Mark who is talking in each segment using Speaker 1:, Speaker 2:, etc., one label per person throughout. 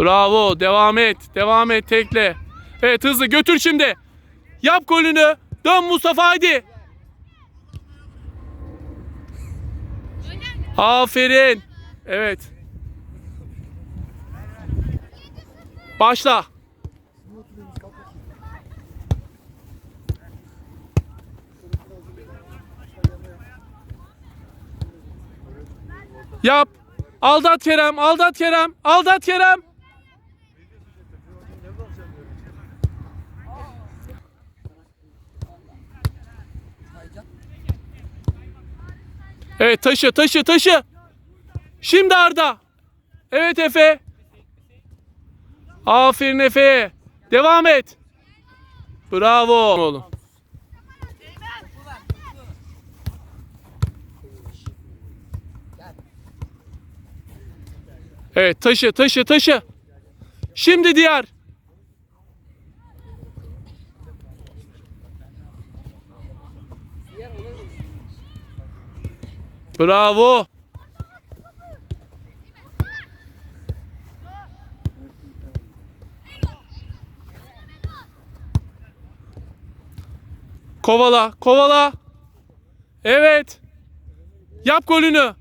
Speaker 1: Bravo. Devam et. Devam et tekle. Evet hızlı götür şimdi. Yap golünü. Dön Mustafa haydi. Aferin. Evet. Başla. Yap. Aldat Kerem, aldat Kerem, aldat Kerem. Evet taşı, taşı, taşı. Şimdi Arda. Evet Efe. Aferin Efe'ye. Devam et. Bravo oğlum. Evet taşı taşı taşı. Şimdi diğer. Bravo. Kovala, kovala. Evet. Yap golünü.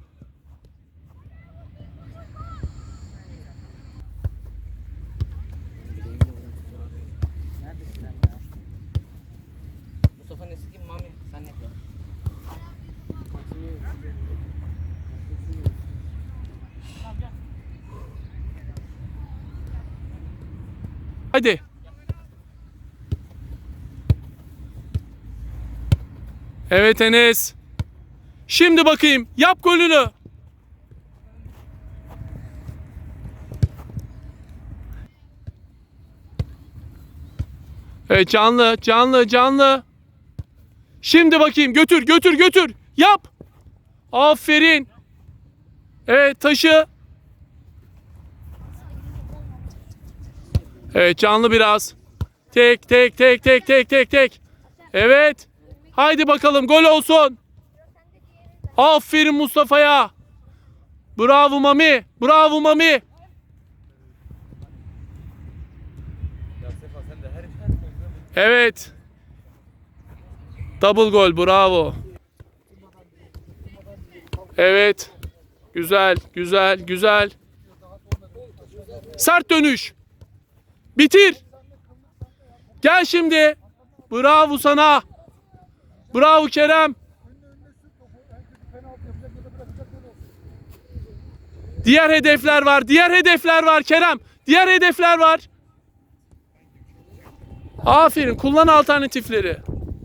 Speaker 1: Hadi. Evet Enes. Şimdi bakayım. Yap golünü. Evet canlı, canlı, canlı. Şimdi bakayım. Götür, götür, götür. Yap. Aferin. Evet taşı. Evet canlı biraz. Tek tek tek tek tek tek tek. Evet. Haydi bakalım gol olsun. Aferin Mustafa'ya. Bravo Mami. Bravo Mami. Evet. Double gol bravo. Evet. Güzel, güzel, güzel. Sert dönüş. Bitir. Gel şimdi. Bravo sana. Bravo Kerem. Diğer hedefler var. Diğer hedefler var Kerem. Diğer hedefler var. Aferin. Kullan alternatifleri.